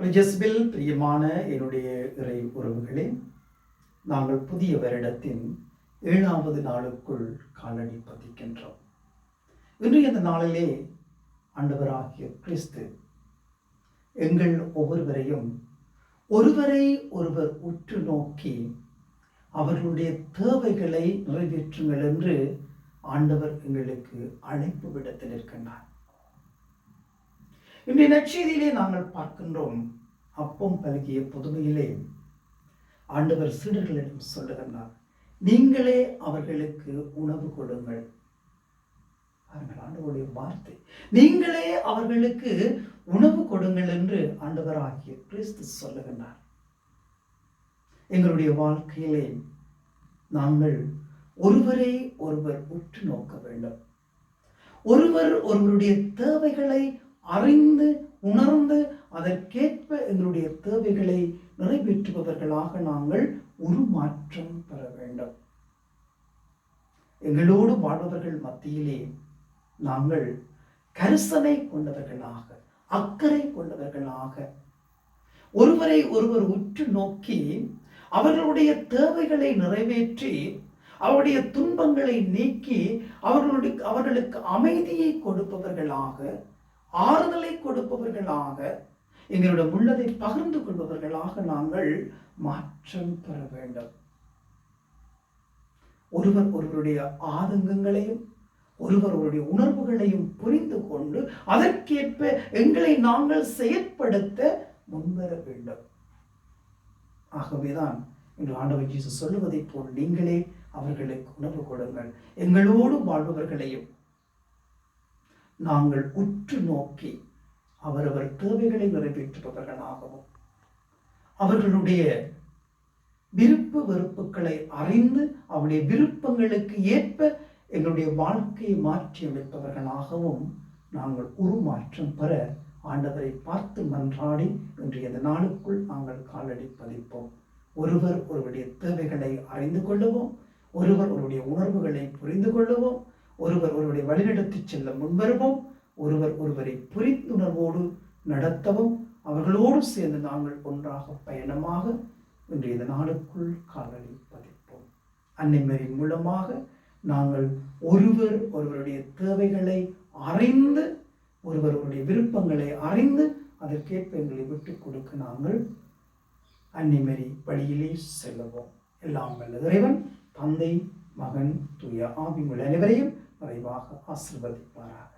ஜெஸ்பில் பிரியமான என்னுடைய இறை உறவுகளே நாங்கள் புதிய வருடத்தின் ஏழாவது நாளுக்குள் காலடி பதிக்கின்றோம். இன்றைய இந்த நாளிலே ஆண்டவராகிய கிறிஸ்து எங்கள் ஒவ்வொருவரையும் ஒருவரை ஒருவர் உற்று நோக்கி அவர்களுடைய தேவைகளை நிறைவேற்றுங்கள் என்று ஆண்டவர் எங்களுக்கு அழைப்பு விடத்தில் இருக்கின்றார் இன்றைய நற்செய்தியிலே நாங்கள் பார்க்கின்றோம் அப்பம் பழகிய புதுமையிலே. ஆண்டவர் சீடர்களிடம் சொல்லுகின்றார் நீங்களே அவர்களுக்கு உணவு கொடுங்கள். பாருங்கள் ஆண்டவருடைய வார்த்தை. நீங்களே அவர்களுக்கு உணவு கொடுங்கள் என்று ஆண்டவராகிய கிறிஸ்து சொல்லுகின்றார். எங்களுடைய வாழ்க்கையிலே நாங்கள் ஒருவரை ஒருவர் உற்று நோக்க வேண்டும். ஒருவர் ஒருவருடைய தேவைகளை அறிந்து உணர்ந்து அதற்கேற்ப எங்களுடைய தேவைகளை நிறைவேற்றுபவர்களாக நாங்கள் உருமாற்றம் பெற வேண்டும். எங்களோடு வாழ்பவர்கள் மத்தியிலே நாங்கள் கரிசனை கொண்டவர்களாக அக்கறை கொண்டவர்களாக ஒருவரை ஒருவர் உற்று நோக்கி அவர்களுடைய தேவைகளை நிறைவேற்றி அவருடைய துன்பங்களை நீக்கி அவர்களுடைய அவர்களுக்கு அமைதியை கொடுப்பவர்களாக ஆறுதலை கொடுப்பவர்களாக எங்களோட உள்ளதை பகிர்ந்து கொள்பவர்களாக நாங்கள் மாற்றம் பெற வேண்டும். ஒருவர் ஒருவருடைய ஆதங்கங்களையும் ஒருவர் ஒருவருடைய உணர்வுகளையும் புரிந்து கொண்டு அதற்கேற்ப எங்களை நாங்கள் செயற்படுத்த முன்வர வேண்டும். ஆகவேதான் இன்று ஆண்டவர் ஜீசு சொல்லுவதைப் போல் நீங்களே அவர்களுக்கு உணர்வு கொடுங்கள். எங்களோடு வாழ்பவர்களையும் நாங்கள் உற்று நோக்கி அவரவர் தேவைகளை நிறைவேற்றுபவர்களாகவும் அவர்களுடைய விருப்ப வெறுப்புகளை அறிந்து அவருடைய விருப்பங்களுக்கு ஏற்ப எங்களுடைய வாழ்க்கையை மாற்றி அமைப்பவர்களாகவும் நாங்கள் உருமாற்றம் பெற ஆண்டவரை பார்த்து மன்றாடி இன்றைய நாளுக்குள் நாங்கள் காலடி பதிப்போம் ஒருவர் ஒருவருடைய தேவைகளை அறிந்து கொள்ளவும் ஒருவர் ஒருவருடைய உணர்வுகளை புரிந்து கொள்ளவும் ஒருவர் ஒருவரை வழிநடத்தி செல்ல முன்வருவோம். ஒருவர் ஒருவரை புரிந்துணர்வோடு நடத்தவும். அவர்களோடு சேர்ந்து நாங்கள் ஒன்றாக பயணமாக இன்றைய நாளுக்குள் காலடி பதிப்போம். அன்னைமரின் மூலமாக நாங்கள் ஒருவர் ஒருவருடைய தேவைகளை அறிந்து ஒருவருடைய விருப்பங்களை அறிந்து அதற்கேற்ப எங்களை விட்டு கொடுக்க நாங்கள் அன்னிமரி வழியிலே செல்லுவோம். எல்லாம் வல்ல இறைவன் தந்தை மகன் தூய ஆவிமுள்ள அனைவரையும் மறைவாக ஆசிர்வதிப்பாராக.